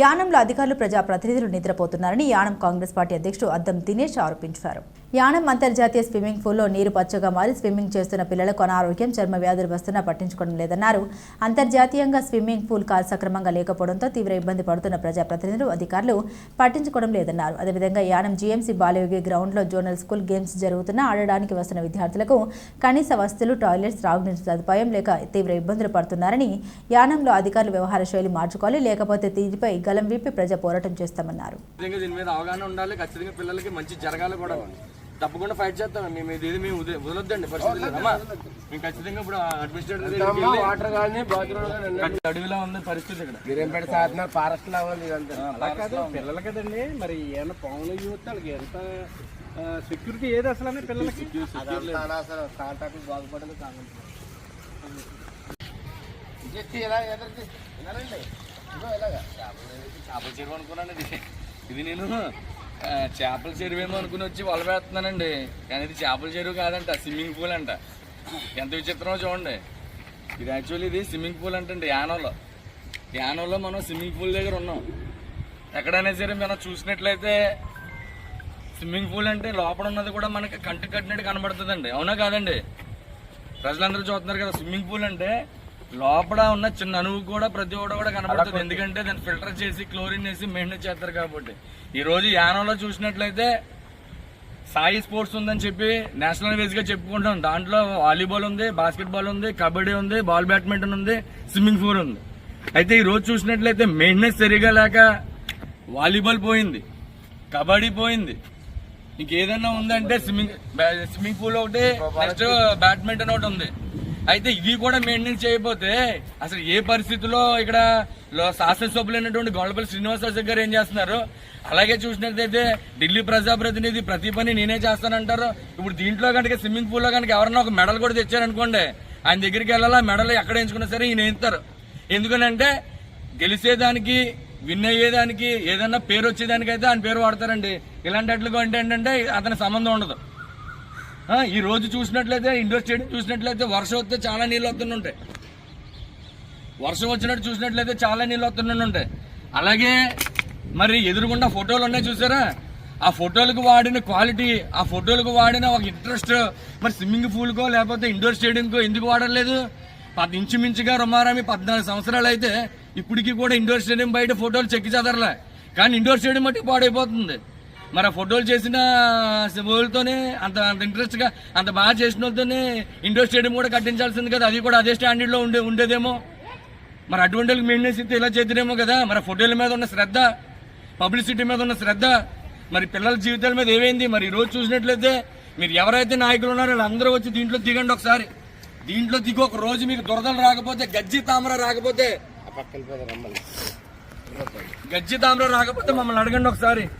యానంలో అధికారులు ప్రజాప్రతినిధులు నిద్రపోతున్నారని యానం కాంగ్రెస్ పార్టీ అధ్యక్షుడు అద్దం దినేష్ ఆరోపించారు. యానం అంతర్జాతీయ స్విమ్మింగ్ పూల్లో నీరు పచ్చగా మారి స్విమ్మింగ్ చేస్తున్న పిల్లలకు అనారోగ్యం చర్మ వ్యాధులు వస్తున్నా పట్టించుకోవడం లేదన్నారు. అంతర్జాతీయంగా స్విమ్మింగ్ పూల్ కాల్ సక్రమంగా లేకపోవడంతో తీవ్ర ఇబ్బంది పడుతున్న ప్రజాప్రతినిధులు అధికారులు పట్టించుకోవడం లేదన్నారు. అదేవిధంగా యానం జీఎంసీ బాలయోగి గ్రౌండ్లో జోనల్ స్కూల్ గేమ్స్ జరుగుతున్న ఆడడానికి వస్తున్న విద్యార్థులకు కనీస వసతులు టాయిలెట్స్ త్రాగునీటి సదుపాయం లేక తీవ్ర ఇబ్బందులు పడుతున్నారని యానంలో అధికారులు వ్యవహార శైలి మార్చుకోవాలి లేకపోతే దీనిపై గలం విప్పి ప్రజా పోరాటం చేస్తామన్నారు. దీని మీద అవగాహన ఉండాలి ఖచ్చితంగా పిల్లలకి మంచి జరగాలి కూడా. తప్పకుండా ఫైట్ చేస్తాం. మేము ఇది మేము వదిలే- వదలొద్దండి పరిస్థితి అమ్మా మేము ఖచ్చితంగా ఇప్పుడు అడ్మినిస్ట్రేటర్ వాటర్ కానీ బాత్రూమ్ అడవిలో ఉంది పరిస్థితి ఇక్కడ. గిరింపేట సాధన ఫారెస్ట్ లా ఉంది ఇదంతా. అలా కాదు పిల్లలు కదండి. మరి ఏమైనా పాములు చూస్తే వాళ్ళకి ఎంత సెక్యూరిటీ ఏది అసలు అని పిల్లలకి? అసలు బాగుపడింది జస్ట్ ఇలా ఎదురుకి ఇలాగా. చేపల ఇది ఇది నేను చేపల చెరువు ఏమో అనుకుని వచ్చి వల వేస్తున్నానండి. కానీ ఇది చేపల చెరువు కాదంట స్విమ్మింగ్ పూల్ అంట. ఎంత విచిత్రమో చూడండి. ఇది యాక్చువల్లీ ఇది స్విమ్మింగ్ పూల్ అంటండి యానంలో. యానంలో మనం స్విమ్మింగ్ పూల్ దగ్గర ఉన్నాం. ఎక్కడైనా సరే మనం చూసినట్లయితే స్విమ్మింగ్ పూల్ అంటే లోపల ఉన్నది కూడా మనకి కంటి కట్టినట్టు కనబడుతుందండి. అవునా కాదండి? ప్రజలందరూ చూస్తున్నారు కదా స్విమ్మింగ్ పూల్ అంటే లోపల ఉన్న చిన్న అణువు కూడా ప్రతి ఒక్కటి కూడా కనబడుతుంది. ఎందుకంటే దాన్ని ఫిల్టర్ చేసి క్లోరిన్ వేసి మెయింటైన్ చేస్తారు కాబట్టి. ఈ రోజు యానంలో చూసినట్లయితే సాయి స్పోర్ట్స్ ఉందని చెప్పి నేషనల్ వైజ్గా చెప్పుకుంటాం దాంట్లో వాలీబాల్ ఉంది బాస్కెట్ బాల్ ఉంది కబడ్డీ ఉంది బాల్ బ్యాడ్మింటన్ ఉంది స్విమ్మింగ్ పూల్ ఉంది. అయితే ఈ రోజు చూసినట్లయితే మెయింటెనెన్స్ సరిగా లేక వాలీబాల్ పోయింది కబడ్డీ పోయింది. ఏదైనా ఉందంటే స్విమ్మింగ్ స్విమ్మింగ్ పూల్ ఒకటి నెక్స్ట్ బ్యాడ్మింటన్ ఒకటి ఉంది. అయితే ఇవి కూడా మెయింటైన్ చేయకపోతే అసలు ఏ పరిస్థితిలో ఇక్కడ లో- శాసనసభ్యులైనటువంటి గొల్లపల్లి శ్రీనివాసరావు గారు ఏం చేస్తున్నారు? అలాగే చూసినట్లయితే ఢిల్లీ ప్రజాప్రతినిధి ప్రతి పని నేనే చేస్తానంటారు. ఇప్పుడు దీంట్లో కనుక స్విమ్మింగ్ పూల్లో కనుక ఎవరన్నా ఒక మెడల్ కూడా తెచ్చారనుకోండి ఆయన దగ్గరికి వెళ్ళాలా మెడల్ ఎక్కడ ఎంచుకున్నా సరే ఈయన ఎంతారు ఎందుకనంటే గెలిచేదానికి విన్ అయ్యేదానికి ఏదన్నా పేరు వచ్చేదానికి అయితే ఆయన పేరు వాడతారండి. ఇలాంటి వాటికి ఏంటంటే అతని సంబంధం ఉండదు. ఈ రోజు చూసినట్లయితే ఇండోర్ స్టేడియం చూసినట్లయితే వర్షం వస్తే చాలా నీళ్ళు వస్తుండుంటాయి వర్షం వచ్చినట్టు చూసినట్లయితే చాలా నీళ్ళు వస్తుండుంటాయి అలాగే మరి ఎదురుగుండా ఫోటోలు ఉన్నాయి చూసారా? ఆ ఫోటోలకు వాడిన క్వాలిటీ ఆ ఫోటోలకు వాడిన ఒక ఇంట్రెస్ట్ మరి స్విమ్మింగ్ పూల్కో లేకపోతే ఇండోర్ స్టేడియంకో ఎందుకు వాడలేదు పది ఇంచుమించుగా రుమారామి పద్నాలుగు సంవత్సరాలు అయితే ఇప్పటికీ కూడా ఇండోర్ స్టేడియం బయట ఫోటోలు చెక్కి చదరలే కానీ ఇండోర్ స్టేడియం మట్టి పాడైపోతుంది. మరి ఫోటోలు చేసిన వాళ్ళతోనే అంత అంత ఇంట్రెస్ట్గా అంత బాగా చేసిన వాళ్ళతోనే ఇండోర్ స్టేడియం కూడా కట్టించాల్సింది కదా. అది కూడా అదే స్టాండర్డ్లో ఉండే ఉండేదేమో. మరి అటువంటి వాళ్ళకి మెయింటెనెన్స్ ఇస్తే ఇలా చేద్దామో కదా. మరి ఫోటోల మీద ఉన్న శ్రద్ధ పబ్లిసిటీ మీద ఉన్న శ్రద్ధ మరి పిల్లల జీవితాల మీద ఏమైంది? మరి ఈరోజు రోజు చూసినట్లయితే మీరు ఎవరైతే నాయకులు ఉన్నారో వాళ్ళందరూ వచ్చి దీంట్లో దిగండి ఒకసారి. దీంట్లో దిగి ఒక రోజు మీకు దురదలు రాకపోతే గజ్జి తామర రాకపోతే పక్కన గజ్జి తామర రాకపోతే మమ్మల్ని అడగండి ఒకసారి.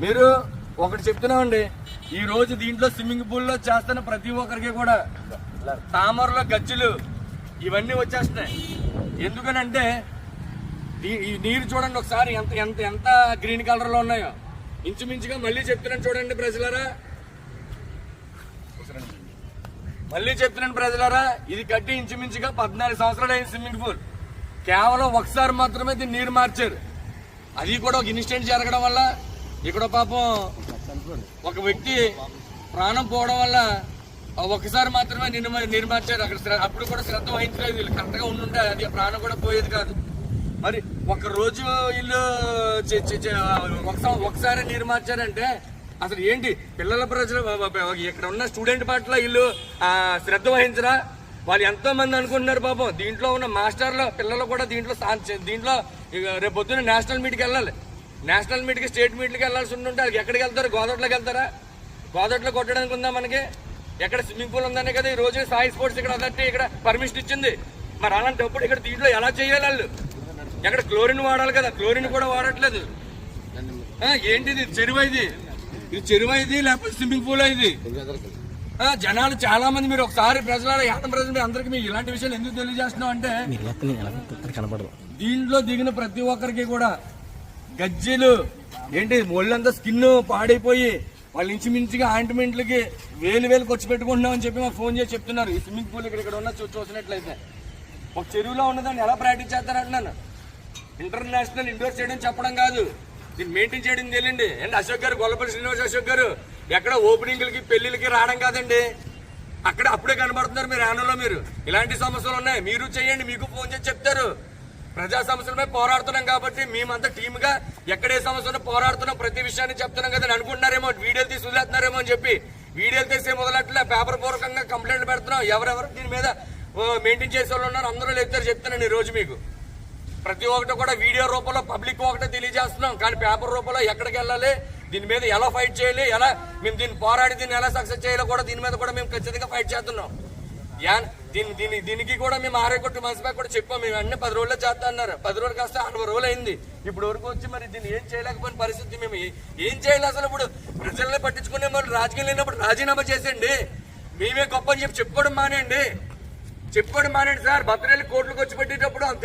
మీరు ఒకటి చెప్తున్నామండి ఈ రోజు దీంట్లో స్విమ్మింగ్ పూల్లో చేస్తున్న ప్రతి ఒక్కరికి కూడా తామరలో గజ్జలు ఇవన్నీ వచ్చేస్తున్నాయి. ఎందుకనంటే ఈ- ఈ నీరు చూడండి ఒకసారి ఎంత ఎంత ఎంత గ్రీన్ కలర్లో ఉన్నాయో. ఇంచుమించుగా మళ్ళీ చెప్తున్నాను చూడండి ప్రజలారా. మళ్ళీ చెప్తున్నాను ప్రజలారా ఇది కట్టి ఇంచుమించుగా పద్నాలుగు సంవత్సరాలు అయింది స్విమ్మింగ్ పూల్. కేవలం ఒకసారి మాత్రమే దీన్ని నీరు మార్చారు. అది కూడా ఒక ఇన్సిడెంట్ జరగడం వల్ల ఇక్కడ పాపం ఒక వ్యక్తి ప్రాణం పోవడం వల్ల ఒకసారి మాత్రమే నిన్ను నీరు మార్చారు. అక్కడ అప్పుడు కూడా శ్రద్ధ వహించలేదు. వీళ్ళు కరెక్ట్గా ఉండుంటే అది ప్రాణం కూడా పోయేది కాదు. మరి ఒక రోజు వీళ్ళు ఒకసారి నీరు మార్చారంటే అసలు ఏంటి? పిల్లల ప్రజలు ఇక్కడ ఉన్న స్టూడెంట్ పట్ల వీళ్ళు శ్రద్ధ వహించరా? వాళ్ళు ఎంతో మంది అనుకుంటున్నారు పాపం. దీంట్లో ఉన్న మాస్టర్లు పిల్లలు కూడా దీంట్లో దీంట్లో రేపు పొద్దున్న నేషనల్ మీట్కి వెళ్ళాలి. నేషనల్ మీట్కి స్టేట్ మీట్కి వెళ్ళాల్సి ఉంటుంటే వాళ్ళకి ఎక్కడికి వెళ్తారు? గోదావరిలోకి వెళ్తారా? గోదావరిలో కొట్టడానికి ఉందా మనకి? ఎక్కడ స్విమ్మింగ్ పూల్ ఉందనే కదా ఈ రోజు సాయి స్పోర్ట్స్ ఇక్కడ అదంటే ఇక్కడ పర్మిషన్ ఇచ్చింది. మరి అలాంటప్పుడు ఇక్కడ దీంట్లో ఎలా చేయాలి వాళ్ళు? ఎక్కడ క్లోరిన్ వాడాలి కదా. క్లోరిన్ కూడా వాడట్లేదు. ఏంటిది? చెరువు ఇది ఇది చెరువు ఇది లేకపోతే స్విమ్మింగ్ పూల్ ఇది జనాలు చాలా మంది మీరు ఒకసారి ప్రజల యానం ప్రజలు అందరికీ మీకు ఇలాంటి విషయాలు ఎందుకు తెలియజేస్తున్నాం అంటే దీంట్లో దిగిన ప్రతి ఒక్కరికి కూడా గజ్జెలు ఏంటి ఒళ్ళంతా స్కిన్ పాడైపోయి వాళ్ళు ఇంచుమించుగా ఆయింట్మెంట్లకి వేలు వేలు ఖర్చు పెట్టుకుంటున్నాం అని చెప్పి మాకు ఫోన్ చేసి చెప్తున్నారు. ఈ స్విమ్మింగ్ పూల్ ఇక్కడ ఇక్కడ ఉన్న చూసినట్లయితే. ఒక చెరువులో ఉన్నదాన్ని ఎలా ప్రాక్టీస్ చేస్తారంటున్నాను ఇంటర్నేషనల్ ఇండోర్ స్టేడియం చెప్పడం కాదు. దీన్ని మెయింటైన్ చేయడం తెలియండి అండ్ అశోక్ గారు గొల్లపల్లి శ్రీనివాస్ అశోక్ గారు? ఎక్కడ ఓపెనింగ్లకి పెళ్ళిళ్ళకి రావడం కాదండి. అక్కడ అప్పుడే కనబడుతున్నారు మీరు యానంలో మీరు. ఇలాంటి సమస్యలు ఉన్నాయి. మీరు చేయండి మీకు ఫోన్ చేసి చెప్తారు. ప్రజా సమస్యలపై పోరాడుతున్నాం కాబట్టి మేమంతా టీమ్గా ఎక్కడ ఎక్కడే సమస్యలు పోరాడుతున్నాం. ప్రతి విషయాన్ని చెప్తున్నాం కదా అనుకుంటున్నారేమో వీడియోలు తీసి వదిలేస్తున్నారేమో అని చెప్పి. వీడియోలు తీసే మొదలట్లే పేపర్ పూర్వకంగా కంప్లైంట్ పెడుతున్నాం. ఎవరెవరు దీని మీద మెయింటైన్ చేసే వాళ్ళు ఉన్నారు. అందరూ లేపుతారు చెప్తున్నాను ఈ రోజు మీకు. ప్రతి ఒక్కటి కూడా వీడియో రూపంలో పబ్లిక్ ఒకటే తెలియజేస్తున్నాం. కానీ పేపర్ రూపంలో ఎక్కడికి వెళ్ళాలి? దీని మీద ఎలా ఫైట్ చేయాలి? ఎలా మేము దీన్ని పోరాడి దీన్ని ఎలా సక్సెస్ చేయాలో కూడా దీని మీద కూడా మేము ఖచ్చితంగా ఫైట్ చేస్తున్నాం. దీని దీని దీనికి కూడా మేము ఆరే మనసుపై కూడా చెప్పాం. మేము అన్ని పది రోజుల్లో చేస్తా అన్నారు. పది రోజులు కాస్త అరవై రోజులు అయింది. ఇప్పుడు వరకు వచ్చి మరి దీన్ని ఏం చేయలేకపోయిన పరిస్థితి మేము ఏం చేయాలి అసలు ఇప్పుడు? ప్రజల్ని పట్టించుకునే వాళ్ళు రాజకీయం లేనప్పుడు రాజీనామా చేసేయండి. మేమే గొప్ప అని చెప్పి చెప్పుకోవడం మానేయండి. చెప్పుకోవడం మానేయండి సార్. భద్రతలు కోర్టులకు వచ్చి పెట్టేటప్పుడు అంత